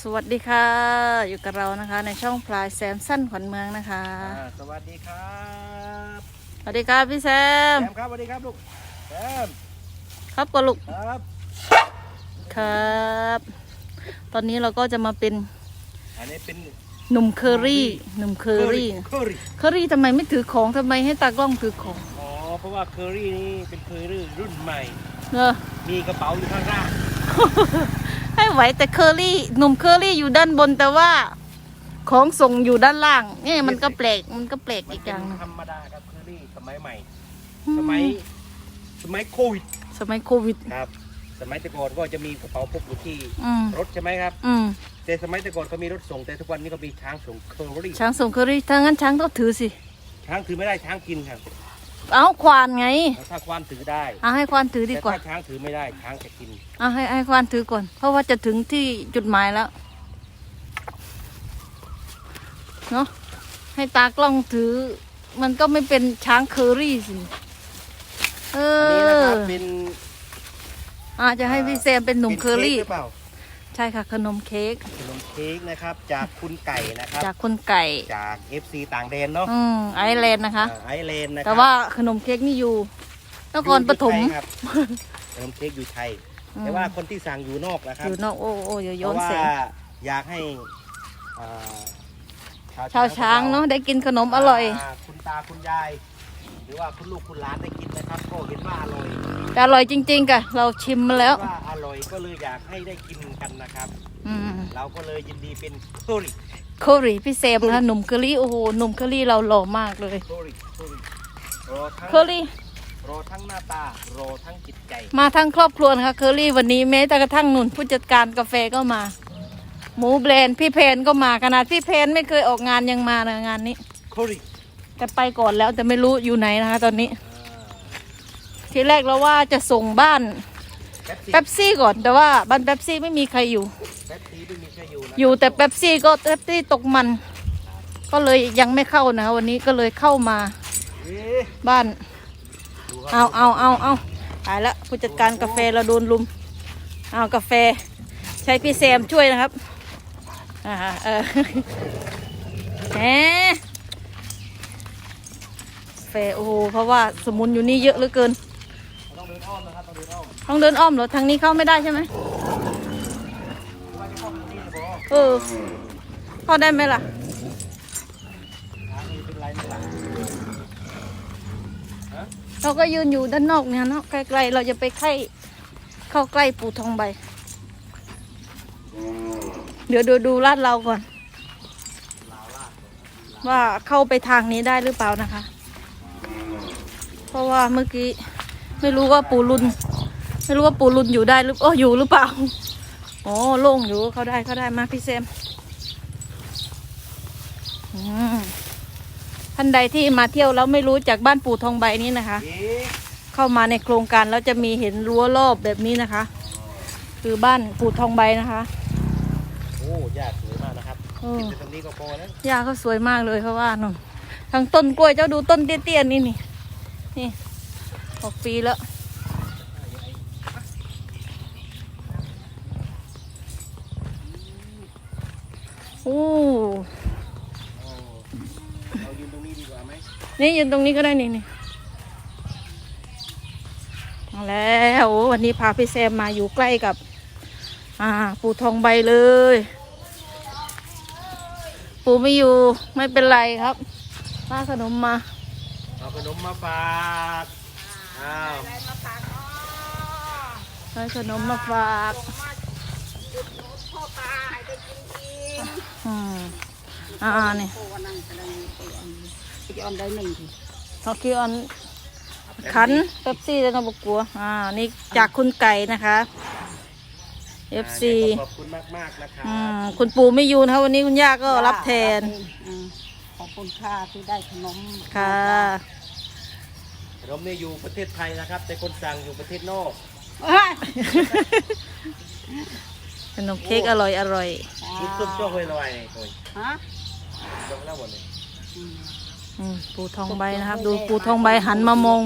สวัสดีค่ะ อยู่กับเรานะคะ ในช่องพลายแซมสั้นขวัญเมืองนะคะอ่าสวัสดีครับสวัสดีครับพี่แซมแซมครับสวัสดีครับลูกแซมครับกลุกครับครับ ตอนนี้เราก็จะมาเป็นอันนี้เป็นหนุ่มเคอรี่หนุ่มเคอรี่เคอรี่เคอรี่ทำไมไม่ถือของทำไมให้ตากล้องถือของอ๋อเพราะว่าเคอรี่นี่เป็นเคอรี่รุ่นใหม่เนอะมีกระเป๋าอยู่ข้างล่างให้ ไหวแต่เคอรี่หนุ่มเคอรี่อยู่ด้านบนแต่ว่า ของส่งอยู่ด้านล่างเนี่ยมันก็แปลกมันก็แปลกมันอีกอเป็นย่างหนึงธรรมดาครับเคอรี่สมัยใหม่อืสมัยสมัยโควิดสมัยโควิดครับ สมัยแต่ก่อนก็จะมีกระเป๋าพกอยู่ที่อืมรถใช่ไหมครับ อืมแต่สมัยแต่ก่อนเขามีรถส่งแต่ทุกวันนี้ก็มีช้างส่งเคอรี่ช้างส่งเคอรี่ถ้างั้นช้างต้องถือสิช้างถือไม่ได้ช้างกินครับ เอาควานไงถ้าควานถือได้เอาให้ควานถือดีแต่กว่า ถ้าช้างถือไม่ได้ช้างจะกิน เอาให้ให้ควานถือก่อน เพราะว่าจะถึงที่จุดหมายแล้วเนาะให้ตากล้องถือ มันก็ไม่เป็นช้างเคอรี่สิเออันนี้นะคอรับเป็นอาจจะให้พี่แซมเป็นหนุ่มเคอรี่ ป็นค้กหรือเปล่า ใช่ค่ะขนมเค้กขนมเค้กนะครับ จากคุณไก่นะครับ จากคนไก่จาก FC ต่างแดนเนาะอืมไอร์แลนด์นะคะ อ่าไอร์แลนด์นะครัแต่ว่าขนมเค้กนี่อยู่นครปฐม อยู่ไทยครับขนมเค้กอยู่ไทย อืม แต่ว่าคนที่สั่งอยู่นอกนะครัอบ ยู่นอกโอ้โอ้อย่าเพย้อนราะว่าแสงอยากให้อ่าชาวช้างเนาะได้กินขนมอร่อยาคุณตาคุณยาย หรือว่าคุณลูกคุณหลานได้กินนะครับก็เห็นว่าอร่อยแต่อร่อยจริงๆค่ะเราชิมมาแล้ว ว่าอร่อย ก็เลยอยากให้ได้กินกันนะครับ อืมเราก็เลยยินดีเป็นเคอรี่เคอรี่พี่เซมนะคะหนุ่มเคอรี่โอ้โหหนุ่มเคอรี่เราหล่อมากเลยเคอรี่เคอรี่รอทั้งเคอรี่รอทั้งหน้าตารอทั้งจิตใจมาทั้งครอบครัวนะคะเคอรี่วันนี้แม้แต่กระทั่งหนุ่นผู้จัดการกาแฟก็มา หมูแบรนด์พี่เพนก็มาขนาดพี่เพนไม่เคยออกงานยังมานะงานนี้เคอรี่แต่ไปก่อนแล้วแต่ไม่รู้อยู่ไหนนะคะ ตอนนี้ ทีแรกเราว่าจะส่งบ้านแป๊บซี่ เป๊ปซี่ก่อนแต่ว่าบ้านเป๊ปซี่ไม่มีใครอยู่ แป๊บซี่ไม่มีใครอยู่นะอยู่แต่เป๊ปซี่ก็เป๊ปซี่ตกมัน ก็เลยยังไม่เข้านะคะวันนี้ก็เลยเข้ามาเอ๊ะบ้าน ดูครับเอาเอาเอาเอาตายละผู้จัดการกาแฟเราโดนลุม เอากาแฟ ใช้พี่แซมช่วยนะครับ อ่าเออแหมกาแฟโอ้โหเพราะว่าสมุนอยู่นี่เยอะเหลือเกินต้องเดิ นอ้อมนะครับต้องเดินอ้อมต้องเดินอ้อมเหรอทางนี้เข้าไม่ได้ใช่ไหมว่าจะเข้าตรงนี้นะบอเออเข้าได้ไหมล่ะทางนี้เป็นไรไม่ล่ะฮะเราก็ยืนอยู่ด้านนอกเนี่ยเนาะใกลๆเราจะไปใกล้เข้าใกล้ปู่ทองใบ เดี๋ยวดูดูลาดเราก่อน ว่าเข้าไปทางนี้ได้หรือเปล่านะคะ เพราะว่าเมื่อกี้ ไม่รู้ว่าปู่รุนไม่รู้ว่าปู่รุนอยู่ได้หรือโอ้อยู่หรือเปล่าอ๋อโล่งอยู่เขาได้เขาได้มาพี่แซมอืมท่านใดที่มาเที่ยวแล้วไม่รู้จากบ้านปู่ทองใบนี้นะคะเอ๊ะเข้ามาในโครงการแล้วจะมีเห็นรั้วรอบแบบนี้นะคะ คือบ้านปู่ทองใบนะคะโอ้ยากสวยมากนะครับเออกินแต่ตรงนี้ก็พอแล้วหญ้าเขาสวยมากเลยเพราะว่านุ่นทางต้นกล้วยเจ้าดูต้นเตี้ยๆนี่นี่นี่ ออกปีแล้วโอ้โอ้เรายืนตรงนี้ดีกว่าไหมนี่ยืนตรงนี้ก็ได้นี่นี่มาแล้วโอ้วันนี้พาพี่แซมมาอยู่ใกล้กับ อ่า ปู่ทองใบเลย ปู่ไม่อยู่ไม่เป็นไรครับมาขนมมา เอาขนมมาฝาก อ้าวให้ขนมมาฝากอืมอ่านี่จะออนได้หนึ่งทีเขาคิดออนขันเป๊ปซี่แล้วก็บกัว อ่า นี่จากคุณไก่นะคะ FC ขอบคุณมากมากๆนะครัอืมบคุณปู่ไม่อยู่นะคะวันนี้คุณย่าก็รับแทน อืมขอบคุณค่ะที่ได้ขนมค่ะ ข นมเนี่ยอยู่ประเทศไทยนะครับ แต่คนสั่งอยู่ประเทศนอกเอ้ยขนมเค้กอร่อยอร่อยยุบซุปช่วยลอยโอ้ยฮะยกแล้วหมดเลยอืมอืมปู่ทองใบนะครับ ดูปู่ทองใบหันมามอง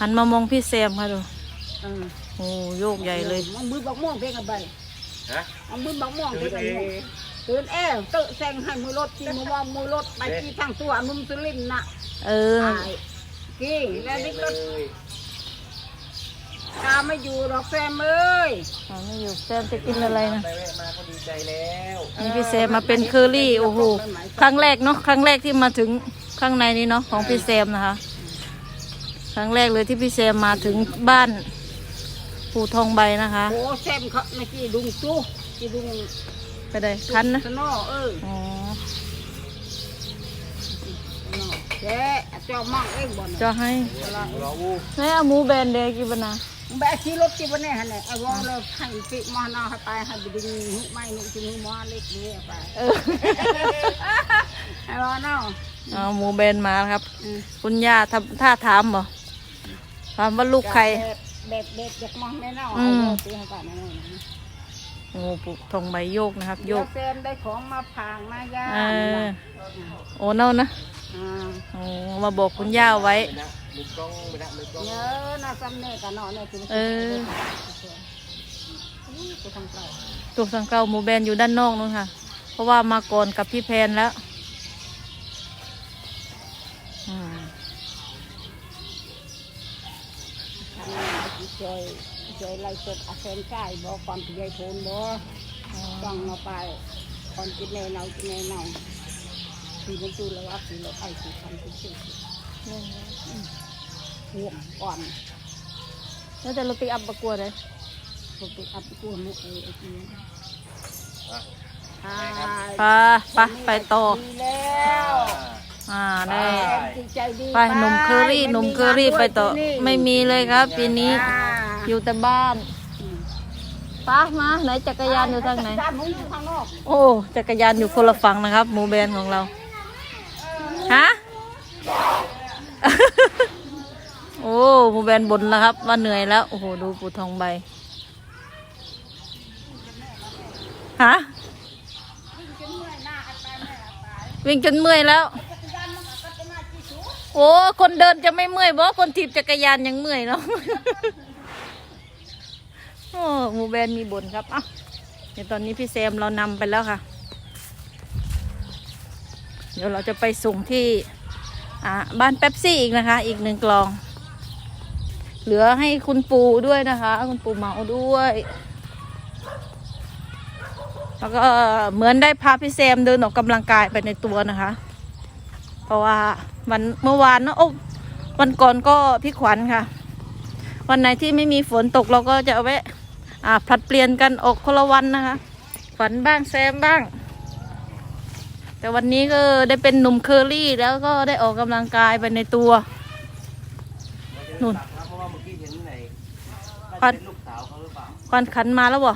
หันมามองพี่แซมค่ะดูเออโอ้โยกใหญ่เลยมันมือบักม่วงเพลงกับใบฮะเอามือบักม่วงตื่ที่นกันเอม่วงงตื่นเอ้วตื่นแซงให้มือรถที่มือว่ามือรถไปที่ทางตัวมุมสุรินทร์น่ะเออ ตายกี่แล้วนี่ก็เลยตาไม่อยู่หรอกแซมเอ้ยอ๋อไม่อยู่แซมจะกินอะไรนะ ไปแวะมาก็ดีใจแล้วนี่พี่แซมมาเป็นเคอรี่โอ้โหครั้งแรกเนาะครั้งแรกที่มาถึงข้างในนี้เนาะของพี่แซมนะคะ ครั้งแรกเลยที่พี่แซมมาถึงบ้านปู่ทองใบนะคะโอ้แซมเขาไม่กี่ดุงตู้กี่ดุงไปได้คันนะสนอเอออ๋อ สนอแจ๊เจ้ามั่งเองบ่นจะให้รออู้แม่เอาหมูแบนเดกิบนะแบกขี่รถกี่วันนี้ฮะเนี่ยไอ้วอลเลยให้ปิมาหน้าให้ไปให้ดึงหุไม่หนุ่มจิ้มมาเล็กนี่ไปเออไอ้วอลเนาะเอาหมูแบนมาครับอืมคุณย่าทำท่าถามบ่ถามว่าลูกใครแบบแบบอยากมองแน่นอนอืไอ้มวอลตีให้กันแน่น อนโอ้ปู่ทองใบโยกนะครับ โยเดี๋ยวกเซมได้ของมาพางมาย่าเออโอ้เน่านะอ่าโอ้มาบอกคุณย่าไว้ไปนะมือกล้องไปนะมือกล้องเยอะนะซ้ำเน่กันเนาะเนี่ยคือเออกูทำเก่าตัวสังเกาหมูแบนอยู่ด้านนอกนู้นค่ะ เพราะว่ามาก่อนกับพี่แพนแล้วอืม จอยจอยไล่สดอาเซนใกล้บอกความที่ใหญ่โทนบ่ฟังมาไปก่อนกินแน่เนากินแน่เนาสีมันตูแล้วว่าสีเราไอ้สีทำสีสีห่วงก่อนแล้วจะรถปิกอัพประกวดเลยปกติอับกูมุกไอ้ไอ้ทีอ่าไปไปไปต่อดีแล้วอ่าได้ดีใจดีไปหนุ่มเคอรี่หนุ่มเคอรี่ไปต่อไม่มีเลยครับปีนี้ อยู่แต่บ้านป้ามาไหนจักรยานอยู่ทางไหน ด้านนู้นอยู่ข้างนอกโอ้จักรยานอยู่คนละฝั่งนะครับ หมูแบนของเราฮะ โอ้หมูแบนบนแล้วครับ ว่าเหนื่อยแล้ว โอ้โห ดูปูทองใบฮะวิ่งจนเมื่อยแล้ว โอ้ คนเดินจะไม่เมื่อยบ่คนถีบจักรยานยังเมื่อยเนาะ โอ้หมูแบนมีบนครับอะเดี๋ยวตอนนี้พี่แซมเรานำไปแล้วค่ะ เดี๋ยวเราจะไปส่งที่บ้านแป๊บซี่อีกนะคะ อีกหนึ่งกลอง เหลือให้คุณปู่ด้วยนะคะ คุณปู่เมาด้วย แล้วก็เหมือนได้พาพี่แซมเดินออกกำลังกายไปในตัวนะคะ เพราะว่าวันเมื่อวานเนอะโอ้วันก่อนก็พี่ขวัญค่ะ วันไหนที่ไม่มีฝนตกเราก็จะเอาไว้ อ่าผลัดเปลี่ยนกันออกคนละวันนะคะขวัญบ้างแซมบ้าง แต่วันนี้ก็ได้เป็นหนุ่มเคอรี่แล้วก็ได้ออกกำลังกายไปในตัวนู่นครับเพราะว่าเมื่อกี้เห็นไหนควันลูกสาวเขาหรือเปล่าควันขันมาแล้วบ่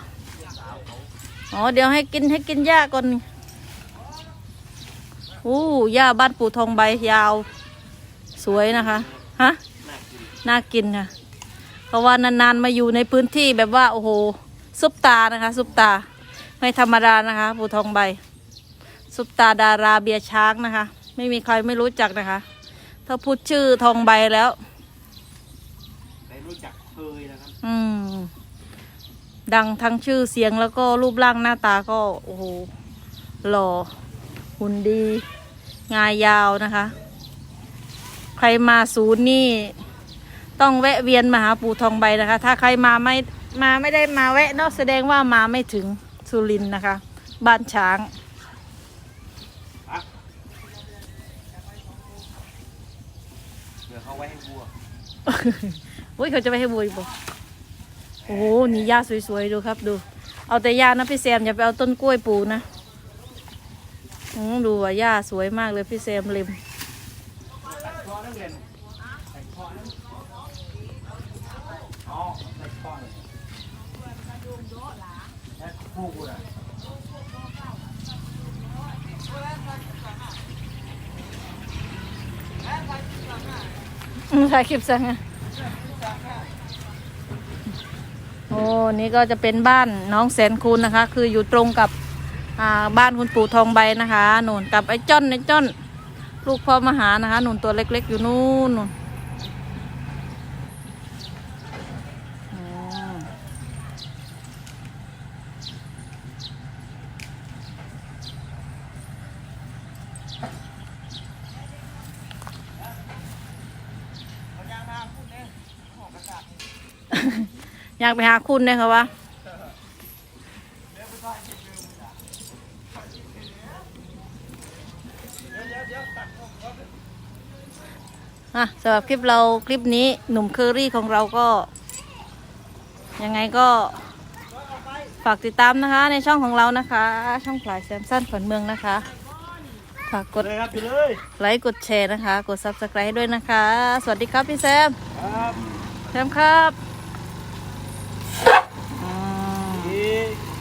อ๋อเดี๋ยวให้กินให้กินหญ้าก่อนอู้หญ้าบ้านปู่ทองใบยาว สวยนะคะ ฮะ น่ากินค่ะ เพราะว่านานๆมาอยู่ในพื้นที่แบบว่าโอ้โหซุปตานะคะ ซุปตา ไม่ธรรมดานะคะ ปู่ทองใบ ซุปตาดาราเบียร์ช้างนะคะ ไม่มีใครไม่รู้จักนะคะ ถ้าพูดชื่อทองใบแล้วได้รู้จักเคยนะครับอืมดังทั้งชื่อเสียงแล้วก็รูปร่างหน้าตาก็โอ้โหหล่อหุ่นดี งายยาวนะคะ ใครมาศูนย์นี่ ต้องแวะเวียนมาหาปู่ทองใบนะคะ ถ้าใครมาไม่มาไม่ได้มาแวะเนอะแสดงว่ามาไม่ถึงสุรินทร์นะคะ บ้านช้างเดี๋ยวเขาไว้ให้วัวอุ้ยเขาจะไปให้บุยบอกโอ้โหนี่หญ้าสวยๆดูครับดู เอาแต่หญ้านะพี่แซมอย่าไปเอาต้นกล้วยปูนะอืมดูว่าหญ้าสวยมากเลยพี่แซมเล็ม คอนักเรียนใส่คอนะอ๋อใส่คอเลยแล้ว คู่กูนะอืมถ่ายคลิปสั่งอะโอ้ นี่ก็จะเป็นบ้านน้องแสนคูณนะคะ คืออยู่ตรงกับอ่าบ้านคุณปู่ทองใบนะคะหนุนกับไอ้จ้อนไอ้จ้อน ลูกพ่อมาหานะคะหนุนตัวเล็กๆ อยู่นู่นนู่นอืม อยากไปหาคุณเนี่ยค่ะวะอะสำหรับคลิปเราคลิปนี้หนุ่มเคอรี่ของเราก็ ยังไงก็ฝากติดตามนะคะ ในช่องของเรานะคะ ช่องปลายแซมสั้นฝันเมืองนะคะ ฝากกดเลยครับไปเลยไลค์กดแชร์นะคะ กด subscribe ให้ด้วยนะคะ สวัสดีครับพี่แซมครับแซมครับ Bye.